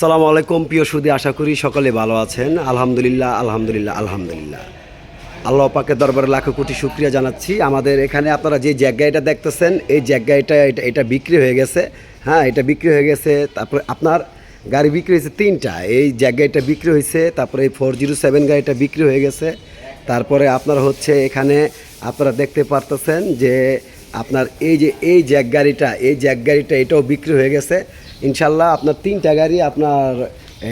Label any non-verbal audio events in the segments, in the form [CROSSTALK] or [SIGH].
সালামু আলাইকুম, প্রিয় সুদী, আশা করি সকলে ভালো আছেন। আলহামদুলিল্লাহ আলহামদুলিল্লাহ আলহামদুলিল্লাহ। আল্লাহ পাকের দরবারে লাখো কোটি শুক্রিয়া জানাচ্ছি। আমাদের এখানে আপনারা যে জায়গাটা দেখতেছেন, এই জায়গাটা, এটা এটা বিক্রি হয়ে গেছে। হ্যাঁ এটা বিক্রি হয়ে গেছে। তারপরে আপনার গাড়ি বিক্রি হয়েছে তিনটা। এই জায়গাটা বিক্রি হয়েছে, তারপরে এই ফোর জিরো সেভেন গাড়িটা বিক্রি হয়ে গেছে। তারপরে আপনার হচ্ছে এখানে আপনারা দেখতে পারতেছেন যে আপনার এই যে, এই জ্যাক গাড়িটা এই জ্যাক গাড়িটা এটাও বিক্রি হয়ে গেছে। ইনশাল্লাহ আপনার তিনটা গাড়ি আপনার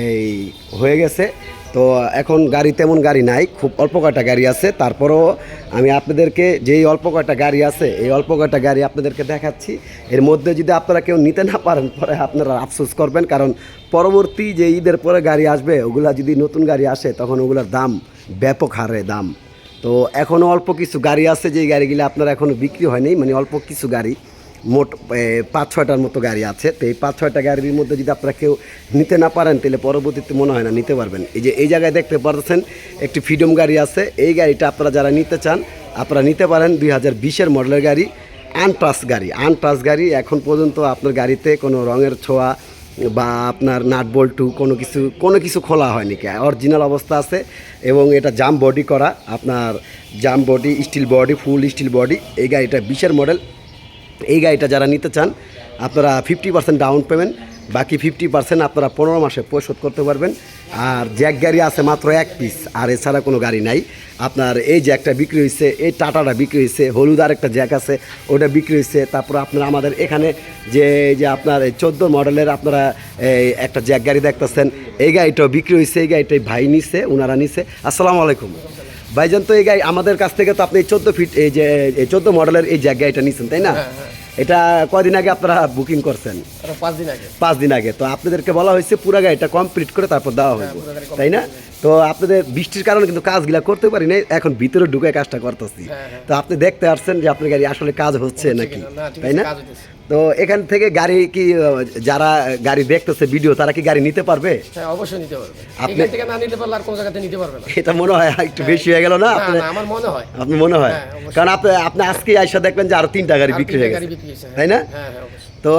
এই হয়ে গেছে। তো এখন গাড়ি তেমন গাড়ি নাই, খুব অল্প কয়টা গাড়ি আছে। তারপরেও আমি আপনাদেরকে যেই অল্প কয়টা গাড়ি আছে, এই অল্প কয়টা গাড়ি আপনাদেরকে দেখাচ্ছি। এর মধ্যে যদি আপনারা কেউ নিতে না পারেন, পরে আপনারা আফসোস করবেন। কারণ পরবর্তী যে ঈদের পরে গাড়ি আসবে, ওগুলা যদি নতুন গাড়ি আসে, তখন ওগুলোর দাম ব্যাপক হারে দাম। তো এখনও অল্প কিছু গাড়ি আছে, যেই গাড়িগুলো আপনার এখনও বিক্রি হয়নি মানে অল্প কিছু গাড়ি। মোট পাঁচ ছয়টার মতো গাড়ি আছে। তো এই পাঁচ ছয়টা গাড়ির মধ্যে যদি আপনারা কেউ নিতে না পারেন, তাহলে পরবর্তীতে মনে হয় না নিতে পারবেন। এই যে, এই জায়গায় দেখতে পাচ্ছেন একটি ফ্রিডম গাড়ি আছে। এই গাড়িটা আপনারা যারা নিতে চান, আপনারা নিতে পারেন দুই হাজার বিশের মডেলের গাড়ি আনটাস গাড়ি। আনটাস গাড়ি এখন পর্যন্ত আপনার গাড়িতে কোনো রঙের ছোঁয়া বা আপনার নাট বল্টু কোনো কিছু কোনো কিছু খোলা হয়নি। অরিজিনাল অবস্থা আছে এবং এটা জাম বডি করা। আপনার জাম body, steel body, full steel body. এই গাড়িটা বিশের মডেল। এই গাড়িটা যারা নিতে চান, আপনারা ফিফটি পার্সেন্ট ডাউন পেমেন্ট বাকি ফিফটি পার্সেন্ট আপনারা পনেরো মাসে পরিশোধ করতে পারবেন। আর জ্যাক গাড়ি আছে মাত্র এক পিস আর এছাড়া কোনো গাড়ি নাই। আপনার এই জ্যাকটা বিক্রি হয়েছে এই টাটাটা বিক্রি হয়েছে হলুদ আর একটা জ্যাক আছে, ওটা বিক্রি হয়েছে তারপর আপনার আমাদের এখানে যে যে আপনার এই চোদ্দ মডেলের আপনারা এই একটা জ্যাক গাড়ি দেখতেছেন, এই গাড়িটাও বিক্রি হয়েছে এই গাড়িটাই ভাই নিছে ওনারা নিছে। আসসালামু আলাইকুম। ভাইজান তো এই গাড়ি আমাদের কাছ থেকে তো আপনি চোদ্দ ফিট এই যে চোদ্দ মডেলের এই জ্যাক গাড়িটা নিয়েছেন তাই না? এটা কয়দিন আগে আপনারা বুকিং করছেন? পাঁচ দিন আগে। পাঁচ দিন আগে। তো আপনাদেরকে বলা হয়েছে পুরো গাড়িটা কমপ্লিট করে তারপর দেওয়া হইব তাই না? তো আপনাদের বৃষ্টির কারণে কিন্তু কাজগুলা করতে পারি নাই এখন ভিতরে ঢুকে কাজটা করতেছি। তো আপনি দেখতে পাচ্ছেন যে আপনার গাড়ি আসলে কাজ হচ্ছে নাকি তাই না। তো এখান থেকে গাড়ি কি যারা গাড়ি দেখতেছে ভিডিও তারা কি গাড়ি নিতে পারবে? হ্যাঁ অবশ্যই নিতে পারবে। আপনি- থেকে না নিতে পারলে আর কোনো জায়গাতে নিতে পারবে না। এটা মনে হয় একটু বেশি হয়ে গেল না? আপনি আমার মনে হয়। আপনি মনে হয়? হ্যাঁ, কারণ আপনি আপনি আজকে আইসা দেখবেন যে আরও তিনটা গাড়ি বিক্রি হয়ে গেছে। তাই না? হ্যাঁ হ্যাঁ তো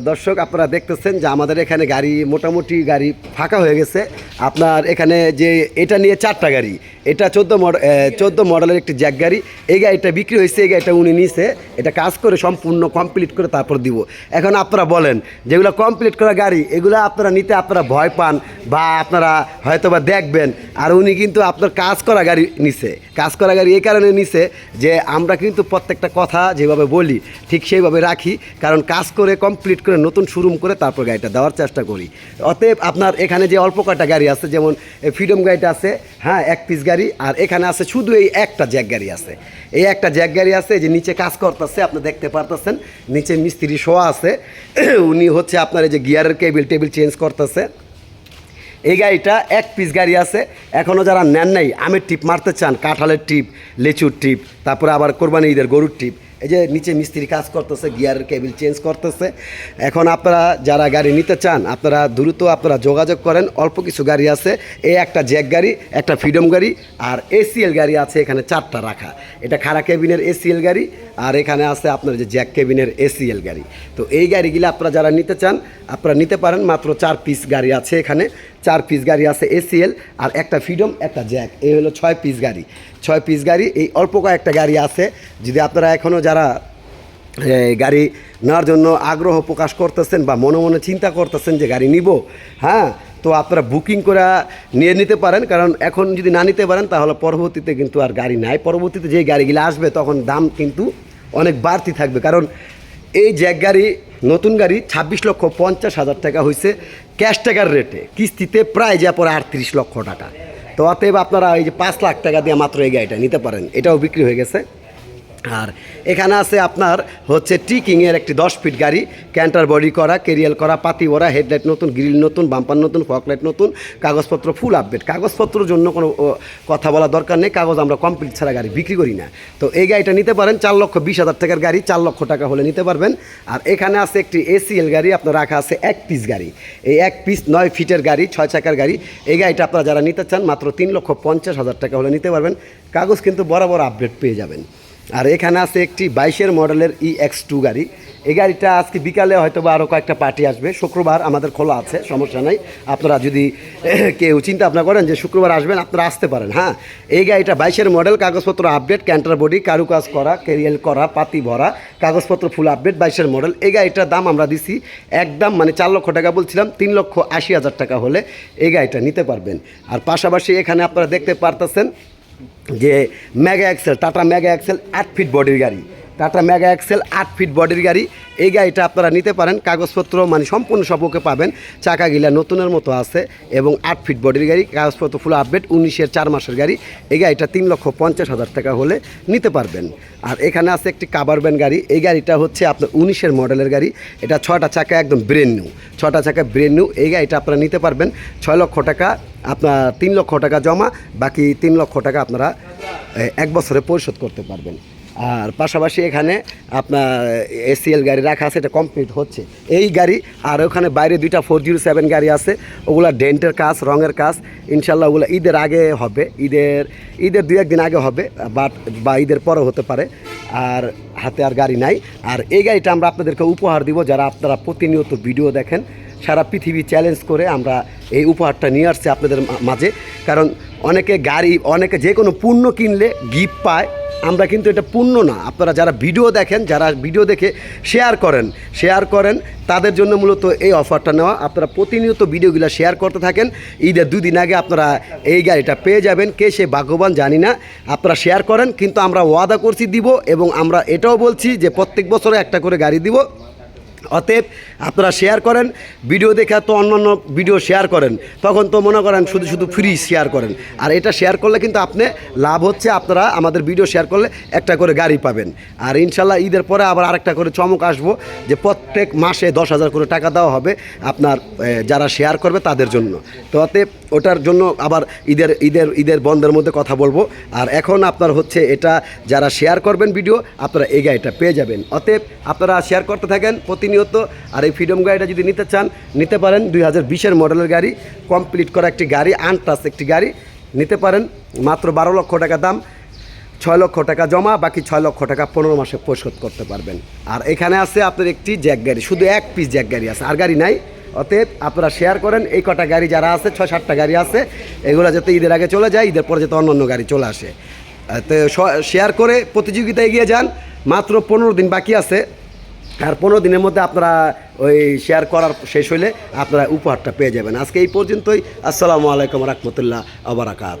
দর্শক আপনারা দেখতেছেন যে আমাদের এখানে গাড়ি মোটামুটি গাড়ি ফাঁকা হয়ে গেছে। আপনার এখানে যে এটা নিয়ে চারটা গাড়ি এটা চোদ্দ মডেল চোদ্দ মডেলের একটি জ্যাক গাড়ি। এই গাড়িটা বিক্রি হয়েছে, এই গাড়িটা উনি নিছে। এটা কাজ করে সম্পূর্ণ কমপ্লিট করে তারপর দিব। এখন আপনারা বলেন, যেগুলো কমপ্লিট করা গাড়ি, এগুলো আপনারা নিতে আপনারা ভয় পান বা আপনারা হয়তো বা দেখবেন। আর উনি কিন্তু আপনার কাজ করা গাড়ি নিছে। কাজ করা গাড়ি এই কারণে নিছে যে আমরা কিন্তু প্রত্যেকটা কথা যেভাবে বলি, ঠিক সেইভাবে রাখি। কারণ কাজ করে কমপ্লিট করে নতুন শোরুম করে তারপর গাড়িটা দেওয়ার চেষ্টা করি। অতএব আপনার এখানে যে অল্প কয়টা গাড়ি আছে, যেমন ফ্রিডম গাড়িটা আছে হ্যাঁ এক পিস গাড়ি আর এখানে আছে শুধু এই একটা জ্যাক গাড়ি আছে। এই একটা জ্যাক গাড়ি আছে যে নিচে কাজ করতেছে, আপনি দেখতে পারতেছেন, নিচে মিস্ত্রি শোয়া আছে। [CLEARS THROAT] উনি হচ্ছে আপনার এই যে গিয়ারের কেবিল টেবিল চেঞ্জ করতেছে। এই গাড়িটা এক পিস গাড়ি আছে এখনও যারা নেন নাই, আমের টিপ মারতে চান, কাঁঠালের টিপ, লেচুর টিপ, তারপরে আবার কোরবানি ঈদের গরুর টিপ এই যে নিচে মিস্ত্রি কাজ করতেছে, গিয়ারের কেবিল চেঞ্জ করতেছে। এখন আপনারা যারা গাড়ি নিতে চান, আপনারা দ্রুত আপনারা যোগাযোগ করেন। অল্প কিছু গাড়ি আছে এই একটা জ্যাক গাড়ি, একটা ফ্রিডম গাড়ি, আর এসিএল গাড়ি আছে এখানে চারটা রাখা। এটা খাড়া কেবিনের এসিএল গাড়ি, আর এখানে আছে আপনার যে জ্যাক কেবিনের এসিএল গাড়ি। তো এই গাড়িগুলো আপনারা যারা নিতে চান, আপনারা নিতে পারেন, মাত্র চার পিস গাড়ি আছে এখানে। চার পিস গাড়ি আছে এসিএল আর একটা ফ্রিডম একটা জ্যাক এই হলো ছয় পিস গাড়ি। ছয় পিস গাড়ি, এই অল্প কয়েকটা গাড়ি আছে। যদি আপনারা এখনও যারা গাড়ি নেওয়ার জন্য আগ্রহ প্রকাশ করতেছেন বা মনে মনে চিন্তা করতেছেন যে গাড়ি নিব হ্যাঁ তো আপনারা বুকিং করে নিয়ে নিতে পারেন। কারণ এখন যদি না নিতে পারেন, তাহলে পরবর্তীতে কিন্তু আর গাড়ি নাই। পরবর্তীতে যে গাড়িগুলো আসবে, তখন দাম কিন্তু অনেক বাড়তি থাকবে। কারণ এই জ্যাক গাড়ি নতুন গাড়ি ছাব্বিশ লক্ষ পঞ্চাশ হাজার টাকা হয়েছে ক্যাশ টাকার রেটে। কিস্তিতে প্রায় যা পরে আটত্রিশ লক্ষ টাকা। তো অতএব আপনারা ওই যে পাঁচ লাখ টাকা দিয়ে মাত্র এই গাড়িটা নিতে পারেন, এটাও বিক্রি হয়ে গেছে। আর এখানে আছে আপনার হচ্ছে টিকিংয়ের একটি দশ ফিট গাড়ি ক্যান্টার বডি করা কেরিয়াল করা, পাতি ভরা হেডলাইট নতুন গ্রিল নতুন বাম্পার নতুন ফকলাইট নতুন, কাগজপত্র ফুল আপডেট কাগজপত্রের জন্য কোনো কথা বলা দরকার নেই, কাগজ আমরা কমপ্লিট ছাড়া গাড়ি বিক্রি করি না। তো এই গাড়িটা নিতে পারেন, চার লক্ষ বিশ হাজার টাকার গাড়ি, চার লক্ষ টাকা হলে নিতে পারবেন। আর এখানে আছে একটি এসিএল গাড়ি, আপনার রাখা আছে এক পিস গাড়ি। এই এক পিস নয় ফিটের গাড়ি, ছয় চাকার গাড়ি। এই গাড়িটা আপনারা যারা নিতে চান, মাত্র তিন লক্ষ পঞ্চাশ হাজার টাকা হলে নিতে পারবেন। কাগজ কিন্তু বরাবর আপডেট পেয়ে যাবেন। আর এখানে আছে একটি বাইশের মডেলের ই এক্স টু গাড়ি। এই গাড়িটা আজকে বিকালে হয়তো বা আরও কয়েকটা পার্টি আসবে। শুক্রবার আমাদের খোলা আছে, সমস্যা নাই। আপনারা যদি [COUGHS] কেউ চিন্তা ভাবনা করেন যে শুক্রবার আসবেন, আপনারা আসতে পারেন হ্যাঁ? এই গাড়িটা বাইশের মডেল, কাগজপত্র আপডেট ক্যান্টার বডি কারুকাজ করা কেরিয়াল করা, পাতি ভরা, কাগজপত্র ফুল আপডেট বাইশের মডেল। এই গাড়িটার দাম আমরা দিছি একদম মানে চার লক্ষ টাকা বলছিলাম, তিন লক্ষ আশি হাজার টাকা হলে এই গাড়িটা নিতে পারবেন। আর পাশাপাশি এখানে আপনারা দেখতে পারতেছেন যে mega excel Tata mega excel আট ফিট বডির গাড়ি। টাটা মেগা এক্সেল আট ফিট বডির গাড়ি। এই গাড়িটা আপনারা নিতে পারেন, কাগজপত্র মানে সম্পূর্ণ সবকে পাবেন। চাকা গিলা নতুনের মতো আছে এবং আট ফিট বডির গাড়ি, কাগজপত্র ফুল আপডেট উনিশের চার মাসের গাড়ি। এই গাড়িটা তিন লক্ষ পঞ্চাশ হাজার টাকা হলে নিতে পারবেন। আর এখানে আছে একটি কাবার ব্যান গাড়ি। এই গাড়িটা হচ্ছে আপনার উনিশের মডেলের গাড়ি। এটা ছটা চাকা একদম ব্রেন নিউ ছটা চাকা ব্রেন নিউ এই গাড়িটা আপনারা নিতে পারবেন। ছয় লক্ষ টাকা আপনার তিন লক্ষ টাকা জমা, বাকি তিন লক্ষ টাকা আপনারা এক বছরে পরিশোধ করতে পারবেন। আর পাশাপাশি এখানে আপনার এসিএল গাড়ি রাখা আছে, এটা কমপ্লিট হচ্ছে। এই গাড়ি আর ওখানে বাইরে দুইটা ফোর জিরো সেভেন গাড়ি আছে, ওগুলা ডেন্টের কাজ, রঙের কাজ ইনশাল্লাহ ওগুলো ঈদের আগে হবে, ঈদের ঈদের দুই একদিন আগে হবে বাট বা ঈদের পরে হতে পারে, আর হাতে আর গাড়ি নাই। আর এই গাড়িটা আমরা আপনাদেরকে উপহার দিব, যারা আপনারা প্রতিনিয়ত ভিডিও দেখেন সারা পৃথিবী চ্যালেঞ্জ করে আমরা এই উপহারটা নিয়ে আসছি আপনাদের মাঝে। কারণ অনেকে গাড়ি, অনেকে যে কোনো পণ্য কিনলে গিফট পায়। আমরা কিন্তু এটা পূর্ণ না। আপনারা যারা ভিডিও দেখেন, যারা ভিডিও দেখে শেয়ার করেন শেয়ার করেন, তাদের জন্য মূলত এই অফারটা নেওয়া। আপনারা প্রতিনিয়ত ভিডিওগুলো শেয়ার করতে থাকেন। ঈদের দুই দিন আগে আপনারা এই গাড়িটা পেয়ে যাবেন। কে সে ভাগ্যবান জানি না। আপনারা শেয়ার করেন, কিন্তু আমরা ওয়াদা করছি দিব এবং আমরা এটাও বলছি যে প্রত্যেক বছরে একটা করে গাড়ি দিব। অতএব আপনারা শেয়ার করেন ভিডিও দেখে তো অন্যান্য ভিডিও শেয়ার করেন, তখন তো মনে করেন শুধু শুধু ফ্রি শেয়ার করেন। আর এটা শেয়ার করলে কিন্তু আপনি লাভ হচ্ছে, আপনারা আমাদের ভিডিও শেয়ার করলে একটা করে গাড়ি পাবেন। আর ইনশাল্লাহ ঈদের পরে আবার আরেকটা করে চমক আসব, যে প্রত্যেক মাসে দশ হাজার করে টাকা দেওয়া হবে আপনার যারা শেয়ার করবে তাদের জন্য। তো অতএব ওটার জন্য আবার ঈদের ঈদের ঈদের বন্ধের মধ্যে কথা বলব। আর এখন আপনার হচ্ছে এটা, যারা শেয়ার করবেন ভিডিও আপনারা এই গাড়িটা পেয়ে যাবেন। অতএব আপনারা শেয়ার করতে থাকেন, প্রতিনিয়ত আর এই ফ্রিডম গাড়িটা যদি নিতে চান, নিতে পারেন দুই হাজার বিশের মডেলের গাড়ি কমপ্লিট করা একটি গাড়ি আনটাস একটি গাড়ি, নিতে পারেন মাত্র বারো লক্ষ টাকা দাম, ছয় লক্ষ টাকা জমা, বাকি ছয় লক্ষ টাকা পনেরো মাসে পরিশোধ করতে পারবেন। আর এখানে আছে আপনার একটি জ্যাক গাড়ি, শুধু এক পিস জ্যাক গাড়ি আছে, আর গাড়ি নাই। অতএব আপনারা শেয়ার করেন, এই কটা গাড়ি যারা আছে, ছয় সাতটা গাড়ি আছে, এগুলো যাতে ঈদের আগে চলে যায়, ঈদের পরে যাতে অন্য অন্য গাড়ি চলে আসে। তো শেয়ার করে প্রতিযোগিতায় এগিয়ে যান, মাত্র পনেরো দিন বাকি আছে। আর পনেরো দিনের মধ্যে আপনারা ওই শেয়ার করার শেষ হলে আপনারা উপহারটা পেয়ে যাবেন। আজকে এই পর্যন্তই। আসসালামু আলাইকুম রহমতুল্লাহ আবরাকাত